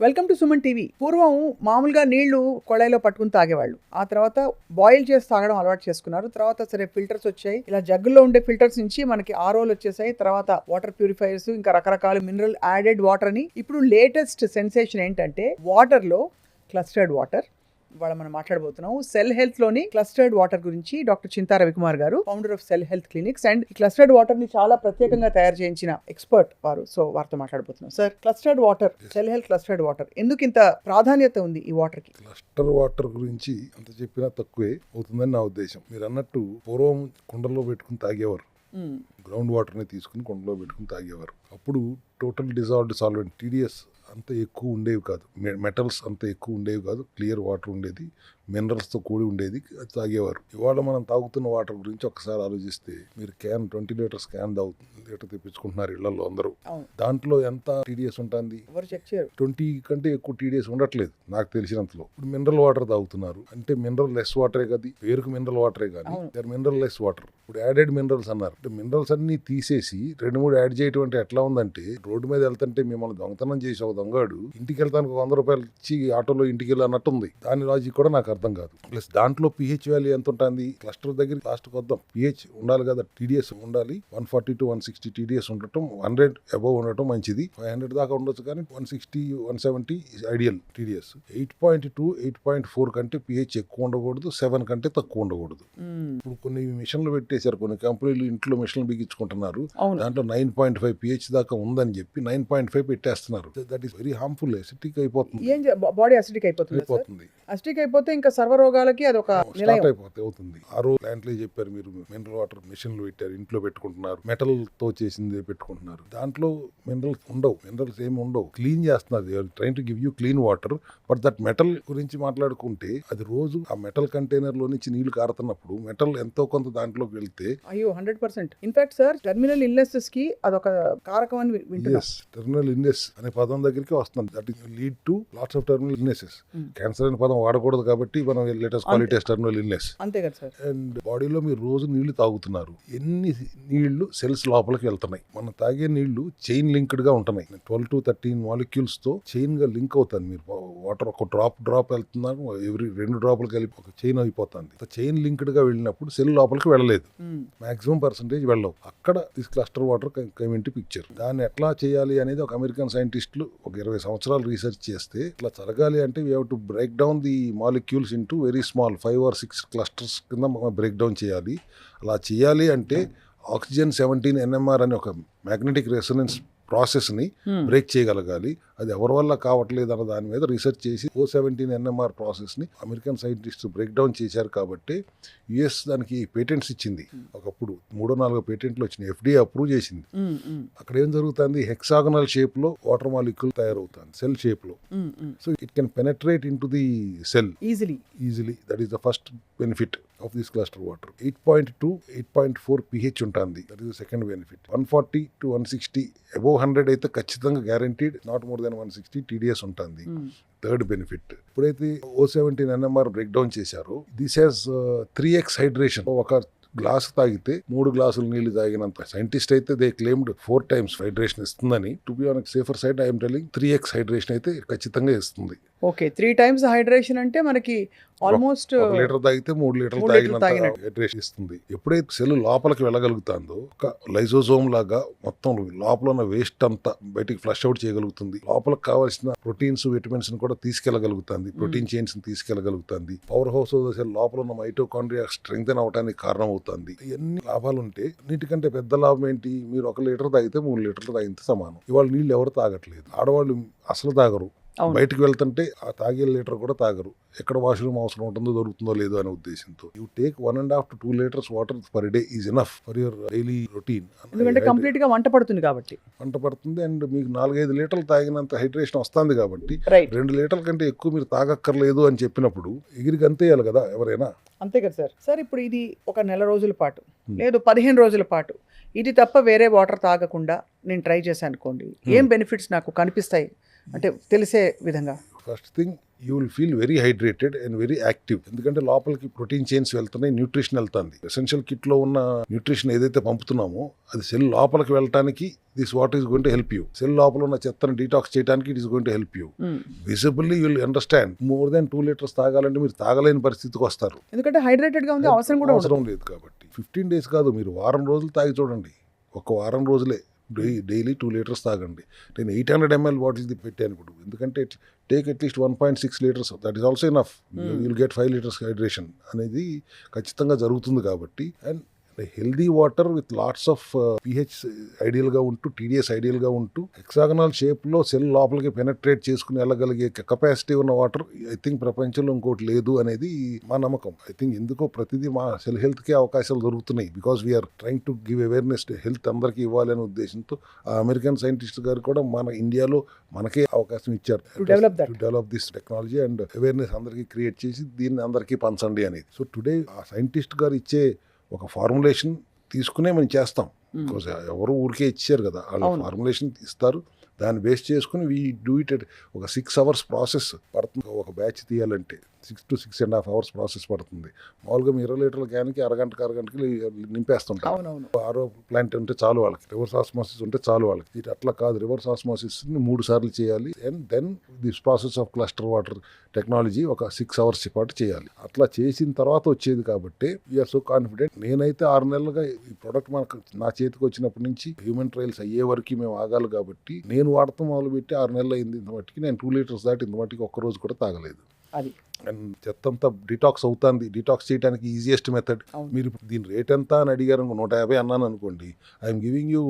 Welcome to Suman TV. పూర్వం మామూలుగా నీళ్ళు కొళాయిలో పట్టుకుని తాగేవాళ్ళు. ఆ తర్వాత బాయిల్ చేసి తాగడం అలవాటు చేసుకున్నారు. తర్వాత సరే ఫిల్టర్స్ వచ్చాయి. ఇలా జగ్గులో ఉండే ఫిల్టర్స్ నుంచి మనకి ఆరోలు వచ్చేసాయి. తర్వాత వాటర్ ప్యూరిఫైయర్స్ ఇంకా రకరకాల మినరల్ యాడెడ్ వాటర్ అని. ఇప్పుడు లేటెస్ట్ సెన్సేషన్ ఏంటంటే వాటర్లో క్లస్టర్డ్ వాటర్ ఇవాళ మనం మాట్లాడబోతున్నాం. సెల్ హెల్త్లోని క్లస్టర్డ్ వాటర్ గురించి doctor Chinta Ravikumar garu founder of cell health clinics and clustered వాటర్ని చాలా ప్రత్యేకంగా తయారు చేయించిన ఎక్స్పర్ట్ వారు. సో వారితో మాట్లాడబోతున్నాం. Sir clustered water cell health clustered water ఎందుకు ఇంత ప్రాధాన్యత ఉంది ఈ వాటర్కి? క్లస్టర్ వాటర్ గురించి ఎంత చెప్పినా తక్కువే అవుతుందని నా ఉద్దేశం. మీరు అన్నట్టు పూర్వం కుండలో పెట్టుకుని తాగేవారు. గ్రౌండ్ వాటర్ని తీసుకుని కుండలో పెట్టుకుని తాగేవారు. అప్పుడు టోటల్ డిజాల్వ్డ్ సాల్వెంట్ టీడీఎస్ అంత ఎక్కువ ఉండేవి కాదు. మెటల్స్ అంత ఎక్కువ ఉండేవి కాదు. క్లియర్ వాటర్ ఉండేది. మినరల్స్తో కూడి ఉండేది. తాగేవారు. ఇవాళ మనం తాగుతున్న వాటర్ గురించి ఒకసారి ఆలోచిస్తే మీరు క్యాన్ ట్వంటీ లీటర్స్ క్యాన్ తాగుతుంది లీటర్ తెప్పించుకుంటున్నారు ఇళ్ళలో అందరూ. దాంట్లో ఎంత టీడీఎస్ ఉంటుంది? ట్వంటీ కంటే ఎక్కువ టీడీఎస్ ఉండట్లేదు నాకు తెలిసినంతలో. ఇప్పుడు మినరల్ వాటర్ తాగుతున్నారు. అంటే మినరల్ లెస్ వాటరే కదా పేరుకు మినరల్ వాటరే కానీ. దర్ మినరల్ లెస్ వాటర్ ఇప్పుడు యాడెడ్ మినరల్స్ అన్నారు. అంటే మినరల్స్ అన్ని తీసేసి రెండు మూడు యాడ్ చేయటం అంటే ఎట్లా ఉందంటే రోడ్డు మీద వెళ్తుంటే మిమ్మల్ని దొంగతనం చేసి ఒక దొంగడు ఇంటికి వెళ్తానికి వంద రూపాయలు ఇచ్చి ఆటోలో ఇంటికి వెళ్ళి అన్నట్టు ఉంది దాని లాజిక్ కూడా నాకు అర్థం కాదు. ప్లస్ దాంట్లో పిహెచ్ వాల్యూ ఎంత ఉంటుంది క్లస్టర్ దగ్గర లాస్ట్ వద్దాం. పిహెచ్ ఉండాలి కదా టీడీఎస్ ఉండాలి. One forty two one sixty TDS ఉండటం హండ్రెడ్ అబౌవ్ ఉండటం మంచిది. ఫైవ్ హండ్రెడ్ దాకా ఉండొచ్చు కానీ one sixty one seventy ideal TDS eight point two eight point four కంటే పిహెచ్ ఎక్కువ ఉండకూడదు సెవెన్ కంటే తక్కువ ఉండకూడదు. ఇప్పుడు కొన్ని మిషన్లు పెట్టేశారు కొన్ని కంపెనీలు ఇంట్లో మిషన్లు బిగించుకుంటున్నారు. దాంట్లో నైన్ పాయింట్ ఫైవ్ పిహెచ్ దాకా ఉందని చెప్పి నైన్ పాయింట్ ఫైవ్ పెట్టేస్తున్నారు. That is very harmful acidic అయిపోతుంది. ఏం బాడీ అసిడిక్ అయిపోతుంది అయిపోతుంది. అసిడిక్ అయిపోతే ఇంకా సర్వరోగాలకి అది ఒక స్టార్ట్ అయిపోతే అవుతుంది. ఆ రోజు ప్లాంట్లో చెప్పారు మీరు మినరల్ వాటర్ మిషన్లు పెట్టారు ఇంట్లో పెట్టుకుంటున్నారు మెటల్తో చేసింది పెట్టుకుంటున్నారు. దాంట్లో మినరల్స్ ఉండవు మినరల్స్ ఏమి ఉండవు. క్లీన్ చేస్తున్నారు trying to give you clean water but that metal గురించి మాట్లాడుకుంటే అది రోజు ఆ మెటల్ కంటైనర్లో నుంచి నీళ్ళు కారుతున్నప్పుడు మెటల్ ఎంతో కొంత దాంట్లోకి వెళ్తే అయ్యో hundred percent in fact sir terminal ఇల్నెసెస్కి అదొక కారకం అని టెర్మినల్ ఇల్నెస్ అనే పదం దగ్గరికి వస్తుంది that is lead to lots of terminal illnesses. Cancer అనే పదం వాడకూడదు కాబట్టి మనం లేటెస్ట్ క్వాలిటీ టెర్మినల్ ఇల్నెస్ అంతే. కదా సార్. అండ్ బాడీలో మీరు రోజు నీళ్ళు తాగుతున్నారు. ఎన్ని నీళ్ళు సెల్స్ లోపలికి వెళ్తున్నాయి. మనం తాగే నీళ్ళు చైన్ లింక్డ్గా ఉంటున్నాయి. ట్వెల్వ్ టు థర్టీన్ మాలిక్యూల్స్తో చైన్గా లింక్ అవుతుంది మీరు వాటర్ ఒక డ్రాప్ డ్రాప్ వెళ్తున్నారు ఎవ్రీ రెండు డ్రాపులు కలిపి ఒక చైన్ అయిపోతుంది. చైన్ లింక్డ్గా వెళ్ళినప్పుడు సెల్ లోపలికి వెళ్ళలేదు. మాక్సిమం పర్సంటేజ్ వెళ్ళవు. అక్కడ this cluster water come into picture దాన్ని ఎట్లా చేయాలి అనేది ఒక అమెరికన్ సైంటిస్టులు ఒక ఇరవై సంవత్సరాలు రీసెర్చ్ చేస్తే ఇట్లా జరగాలి అంటే we have to break down the molecules into very small five or six clusters కింద మనం బ్రేక్ డౌన్ చేయాలి అలా చేయాలి అంటే ఆక్సిజన్ సెవెంటీన్ ఎన్ఎంఆర్ అనే ఒక మ్యాగ్నెటిక్ రెసొనెన్స్ ప్రాసెస్ని. బ్రేక్ చేయగలగాలి అది ఎవరి వల్ల కావట్లేదు అన్న దాని మీద రీసెర్చ్ చేసి ఓ సెవెంటీన్ ఎన్ఎంఆర్ ప్రాసెస్ని అమెరికన్ సైంటిస్ట్ బ్రేక్ డౌన్ చేశారు కాబట్టి యుఎస్ దానికి పేటెంట్స్ ఇచ్చింది. ఒకప్పుడు మూడో నాలుగో పేటెంట్లు వచ్చినాయి. ఎఫ్డీఏ అప్రూవ్ చేసింది. అక్కడ ఏం జరుగుతుంది? హెక్సాగనల్ షేప్లో వాటర్ మాలిక్యూల్ తయారవుతుంది. సెల్ షేప్లో. So it can penetrate in to the cell easily easily that is the first benefit of this cluster water eight point two eight point four pH ఉంటుంది. That is the second benefit one forty two one sixty above hundred అయితే ఖచ్చితంగా guaranteed not more than one sixty TDS ఉంటుంది. Third benefit ఇప్పుడైతే O seventeen NMR break down చేశారో this has three X hydration ఒక glass తాగితే మూడు గ్లాసులు నీళ్ళు తాగినంత. సైంటిస్ట్ అయితే they claimed four times hydration ఇస్తుందని. To be on safer side I'm telling three X hydration అయితే ఖచ్చితంగా ఇస్తుంది. ఓకే త్రీ టైమ్స్ హైడ్రేషన్ అంటే మనకి ఆల్మోస్ట్ ఒక లీటర్ తాగితే మూడు లీటర్లు తాగినంత ఇస్తుంది. ఎప్పుడైతే సెల్ లోపలికి వెళ్ళగలుగుతుందో ఒక లైజోజోమ్ లాగా మొత్తం లోపల ఉన్న వేస్ట్ అంతా బయటికి ఫ్లష్ అవుట్ చేయగలుగుతుంది. లోపలికి కావాల్సిన ప్రోటీన్స్ విటమిన్స్ కూడా తీసుకెళ్ళగలుగుతుంది ప్రోటీన్ చైన్స్ తీసుకెళ్ళగలుగుతుంది పవర్ హౌస్ సెల్ లోపల ఉన్న మైటోకాండ్రియా స్ట్రెంగ్త్ అవడానికి కారణం అవుతుంది ఇవన్నీ లాభాలు ఉంటే నీటికంటే పెద్ద లాభం ఏంటి మీరు ఒక లీటర్ తాగితే మూడు లీటర్లు తాగితే సమానం. ఇవాళ నీళ్ళు ఎవరు తాగట్లేదు. ఆడవాళ్ళు అసలు తాగరు. బయటకు వెళ్తుంటే ఆ తాగే లీటర్ కూడా తాగరు. ఎక్కడ వాష్రూమ్ అవసరం ఉంటుందో దొరుకుతుందో లేదో అనే ఉద్దేశంతో. You take one and half to two litres water per day is enough for your daily routine. ఎందుకంటే కంప్లీట్గా వంట పడుతుంది కాబట్టి. పంట పడుతుంది అండ్ మీకు నాలుగైదు లీటర్లు తాగినంత హైడ్రేషన్ వస్తుంది కాబట్టి రెండు లీటర్ల కంటే ఎక్కువ మీరు తాగక్కర్లేదు అని చెప్పినప్పుడు ఎగిరికి అంతేయాలి కదా ఎవరైనా? అంతే కదా సార్. సార్ ఇప్పుడు ఇది ఒక నెల రోజుల పాటు. లేదు పదిహేను రోజుల పాటు. ఇది తప్ప వేరే వాటర్ తాగకుండా నేను ట్రై చేశాను అనుకోండి. ఏం బెనిఫిట్స్ నాకు కనిపిస్తాయి? అంటే తెలిసే విధంగా. First thing you will feel very hydrated and very active ఎందుకంటే లోపలికి ప్రోటీన్ చైన్స్ వెళ్తున్నాయి న్యూట్రిషన్ వెళ్తుంది. ఎసెన్షియల్ కిట్లో ఉన్న న్యూట్రిషన్ ఏదైతే పంపుతున్నామో అది సెల్ లోపలికి వెళ్ళటానికి this water is going to help you cell లోపల ఉన్న చెత్తను డీటాక్స్ చేయడానికి it is going to help you. Visibly you'll understand more than two litres తాగాలంటే మీరు తాగలేని పరిస్థితికి వస్తారు. ఎందుకంటే హైడ్రేటెడ్గా ఉంది అవసరం కూడా అవసరం లేదు కాబట్టి. ఫిఫ్టీన్ డేస్ కాదు మీరు వారం రోజులు తాగి చూడండి. ఒక వారం రోజులే. డైలీ టూ లీటర్స్ తాగండి. నేను ఎయిట్ హండ్రెడ్ ఎంఎల్ బాటిల్ పెట్టాను ఇప్పుడు. ఎందుకంటే take at least one point six litres. That is also enough. Hmm. You'll get five litres hydration అనేది ఖచ్చితంగా జరుగుతుంది కాబట్టి. And healthy water with lots of pH ఐడియల్గా ఉంటూ టీడీఎస్ ఐడియల్గా ఉంటూ హెక్సాగనల్ షేప్లో సెల్ లోపలికి పెనట్రేట్ చేసుకుని వెళ్ళగలిగే కెపాసిటీ ఉన్న వాటర్ ఐ థింక్ ప్రపంచంలో ఇంకోటి లేదు అనేది మా నమ్మకం. ఐ థింక్ ఎందుకో ప్రతిదీ మా సెల్ హెల్త్కే అవకాశాలు దొరుకుతున్నాయి. Because we're trying to give awareness health అందరికీ ఇవ్వాలనే ఉద్దేశంతో ఆ అమెరికన్ సైంటిస్ట్ గారు కూడా మన ఇండియాలో మనకే అవకాశం ఇచ్చారు. Develop this technology and awareness అందరికీ క్రియేట్ చేసి దీన్ని అందరికీ పంచండి అనేది. సో టుడే ఆ సైంటిస్ట్ గారు ఇచ్చే ఒక ఫార్ములేషన్ తీసుకునే మనం చేస్తాం. బికాస్ ఎవరు ఊరికే ఇచ్చారు కదా వాళ్ళు. ఫార్ములేషన్ ఇస్తారు దాన్ని బేస్ చేసుకుని వీ డూ ఇట్ ఒక సిక్స్ అవర్స్ ప్రాసెస్ పడుతుంది ఒక బ్యాచ్ తీయాలంటే six to six and half hours process పడుతుంది. మామూలుగా ఇరవై లీటర్ల క్యాన్కి అరగంటకి అరగంటకి నింపేస్తుంటాం అవునవును. ఆరో ప్లాంట్ ఉంటే చాలు వాళ్ళకి. రివర్స్ ఆస్మాసిస్ ఉంటే చాలు వాళ్ళకి. ఇది అట్లా కాదు. రివర్స్ ఆస్మాసిస్ని మూడు సార్లు చేయాలి. And then this process of cluster water technology ఒక సిక్స్ అవర్స్ పాటు చేయాలి. అట్లా చేసిన తర్వాత వచ్చేది కాబట్టి వీఆర్ సో కాన్ఫిడెంట్. నేనైతే ఆరు నెలలుగా ఈ ప్రోడక్ట్ మనకు నా చేతికి వచ్చినప్పటి నుంచి హ్యూమన్ ట్రయల్స్ అయ్యే వరకు మేము ఆగాలి కాబట్టి నేను వాడటం మొదలుపెట్టి ఆరు నెలలు అయింది ఇంత మట్టికి నేను టూ లీటర్స్ దాటి ఇంత మట్టికి ఒక్క రోజు కూడా తాగలేదు. అది. అండ్ చెత్తంతా డిటాక్స్ అవుతుంది. డిటాక్స్ చేయడానికి ఈజియెస్ట్ మెథడ్. మీరు దీని రేట్ ఎంత అని అడిగారు నూట యాభై అన్నాను అనుకోండి I'm giving you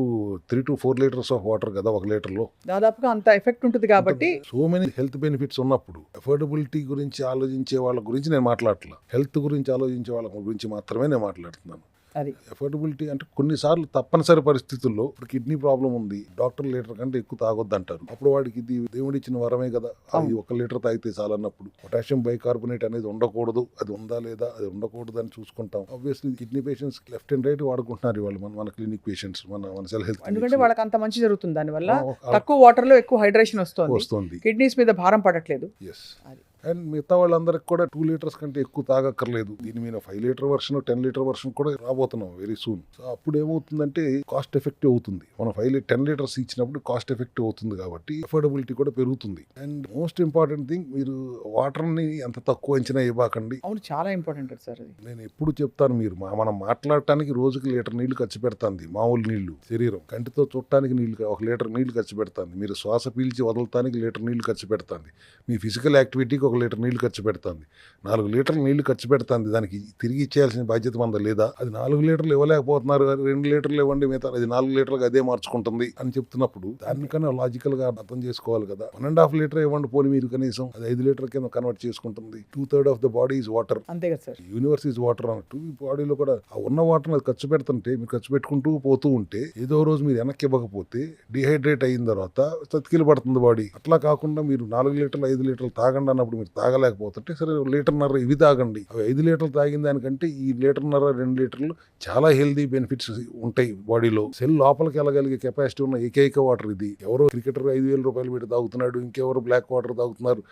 three to four litres of water కదా ఒక లీటర్లో. దాదాపుగా అంత ఎఫెక్ట్ ఉంటుంది కాబట్టి సో మెనీ హెల్త్ బెనిఫిట్స్ ఉన్నప్పుడు అఫోర్డబిలిటీ గురించి ఆలోచించే వాళ్ళ గురించి నేను మాట్లాడట్లా. హెల్త్ గురించి ఆలోచించే వాళ్ళ గురించి మాత్రమే నేను మాట్లాడుతున్నాను. అది. అఫోర్డబిలిటీ అంటే కొన్నిసార్లు తప్పనిసరి పరిస్థితుల్లో ఇప్పుడు కిడ్నీ ప్రాబ్లం ఉంది డాక్టర్ లీటర్ కంటే ఎక్కువ తాగొద్దు అంటారు అప్పుడు వాడికి ఇది దేవుడి ఇచ్చిన వరమే కదా. అది. ఒక లీటర్ తాగితే చాలన్నప్పుడు. పొటాషియం బైకార్బోనేట్ అనేది ఉండకూడదు. అది ఉందా లేదా? అది ఉండకూడదు అని చూసుకుంటాం. Obviously kidney patients left and right వాడుకుంటున్నారు వాళ్ళు మన మన క్లినిక్ పేషెంట్స్ మన మన సెల్ హెల్త్ ఎందుకంటే వాళ్ళకి అంత మంచి జరుగుతుంది దానివల్ల తక్కువ వాటర్లో ఎక్కువ హైడ్రేషన్ వస్తుంది. వస్తుంది. కిడ్నీస్ మీద భారం పడట్లేదు. ఎస్ అది. అండ్ మిగతా వాళ్ళందరికి కూడా టూ లీటర్స్ కంటే ఎక్కువ తాగక్కర్లేదు. దీని మీద five litre version ten litre version కూడా రాబోతున్నాం వెరీ సూన్ సో అప్పుడు ఏమవుతుందంటే కాస్ట్ ఎఫెక్టివ్ అవుతుంది. మనం ఫైవ్ టెన్ లీటర్స్ ఇచ్చినప్పుడు కాస్ట్ ఎఫెక్టివ్ అవుతుంది కాబట్టి అఫోర్డబిలిటీ కూడా పెరుగుతుంది. అండ్ మోస్ట్ ఇంపార్టెంట్ థింగ్ మీరు వాటర్ని ఎంత తక్కువ అంచనా ఇవ్వకండి. అవును చాలా ఇంపార్టెంట్ సార్ నేను ఎప్పుడు చెప్తాను మీరు మా- మనం మాట్లాడటానికి రోజుకి లీటర్ నీళ్ళు ఖర్చు పెడుతుంది మామూలు నీళ్ళు శరీరం. కంటితో చూడటానికి నీళ్ళు ఒక లీటర్ నీళ్ళు ఖర్చు పెడుతుంది. మీరు శ్వాస పీల్చి వదలటానికి లీటర్ నీళ్ళు ఖర్చు పెడుతుంది. మీ ఫిజికల్ యాక్టివిటీకి ఒక లీటర్ నీళ్ళు ఖర్చు పెడుతుంది. నాలుగు లీటర్లు నీళ్ళు ఖర్చు పెడుతుంది. దానికి తిరిగి ఇచ్చేయాల్సిన బాధ్యత మన లేదా? అది నాలుగు లీటర్లు ఇవ్వలేకపోతున్నారు రెండు లీటర్లు ఇవ్వండి మిగతా అది నాలుగు లీటర్లు అదే మార్చుకుంటుంది అని చెప్తున్నప్పుడు దానికన్నా లాజికల్గా అర్థం చేసుకోవాలి కదా. వన్ అండ్ హాఫ్ లీటర్ ఇవ్వండి పోనీ మీరు కనీసం అది ఐదు లీటర్ కింద కన్వర్ట్ చేసుకుంటుంది. Two third of the body is water. అంతే కదా సార్. యూనివర్స్ ఈజ్ వాటర్ అన్నట్టు ఈ బాడీలో కూడా ఆ ఉన్న వాటర్ అది ఖర్చు పెడుతుంటే మీరు ఖర్చు పెట్టుకుంటూ పోతూ ఉంటే ఏదో రోజు మీరు వెనక్కి ఇవ్వకపోతే డిహైడ్రేట్ అయిన తర్వాత చతికిలు పడుతుంది బాడీ. అట్లా కాకుండా మీరు నాలుగు లీటర్లు ఐదు లీటర్లు తాగండి అన్నప్పుడు మీరు తాగలేకపోతుంటే సరే లీటర్న్నర ఇవి తాగండి. అవి ఐదు లీటర్లు తాగిన దానికంటే ఈ లీటర్న్నర రెండు లీటర్లు చాలా హెల్దీ బెనిఫిట్స్ ఉంటాయి బాడీలో. సెల్ లోపలికి వెళ్ళగలిగే కెపాసిటీ ఉన్న ఏకైక వాటర్ ఇది. ఎవరో క్రికెటర్ ఐదు వేల రూపాయలు పెట్టి తాగుతున్నాడు ఇంకెవరు బ్లాక్ వాటర్ తాగుతున్నారు.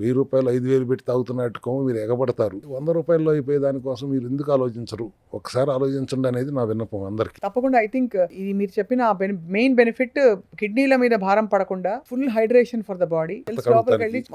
వెయ్యి రూపాయలు ఐదు వేలు పెట్టి తాగుతున్నట్టుకో మీరు ఎగబడతారు. వంద రూపాయల్లో అయిపోయే దానికోసం మీరు ఎందుకు ఆలోచించరు? ఒకసారి ఆలోచించండి అనేది నా విన్నపం అందరికి. తప్పకుండా ఐ థింక్ ఇది మీరు చెప్పిన మెయిన్ బెనిఫిట్ కిడ్నీల మీద భారం పడకుండా full hydration for the body.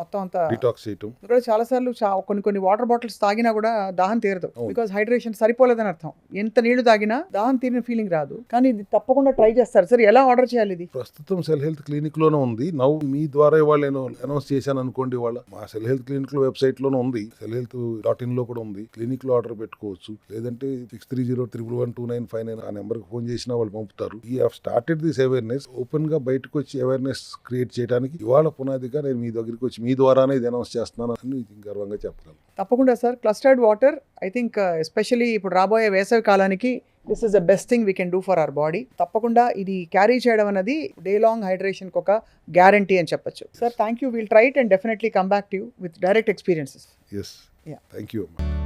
మొత్తం అంతా డిటాక్స్ చేయటం. కూడా చాలా సార్లు కొన్ని కొన్ని వాటర్ బాటిల్స్ తాగినా కూడా దాహం తీరదు. బికాస్ హైడ్రేషన్ సరిపోలేదని అర్థం. ఎంత నీళ్ళు తాగినా దాహం తీరిన ఫీలింగ్ రాదు. కానీ ఇది తప్పకుండా ట్రై చేస్తారు. సార్ ఎలా ఆర్డర్ చేయాలి ఇది? ప్రస్తుతం సెల్ హెల్త్ క్లినిక్లోనే ఉంది. నవ్వు మీ ద్వారా ఇవాళ నేను అనౌన్స్ చేశాను అనుకోండి ఇవాళ. మా సెల్ హెల్త్ క్లినిక్లో వెబ్సైట్లోనే ఉంది. సెల్ హెల్త్ డాట్ ఇన్లో కూడా ఉంది. క్లినిక్లో ఆర్డర్ పెట్టుకోవచ్చు. లేదంటే six three zero triple one two nine five nine ఆ నెంబర్కి ఫోన్ చేసినా వాళ్ళు పంపుతారు. ఈ హావ్ స్టార్టెడ్ దిస్ అవేర్నెస్ ఓపెన్గా బయటకు వచ్చి అవేర్నెస్ క్రియేట్ చేయడానికి ఇవాళ పునాదిగా నేను మీ దగ్గరికి వచ్చి మీ ద్వారానే ఇది అనౌన్స్ చేస్తున్నాను అని గర్వంగా చెప్పగలను. తప్పకుండా sir. Clustered water I think especially ఇప్పుడు రాబోయే వేసవి కాలానికి this is the best thing we can do for our body తప్పకుండా ఇది క్యారీ చేయడం అనేది డే లాంగ్ హైడ్రేషన్కి ఒక గ్యారంటీ అని చెప్పొచ్చు. Sir thank you will try it and definitely come back to you with direct experiences yes Yeah. Thank you అమ్మా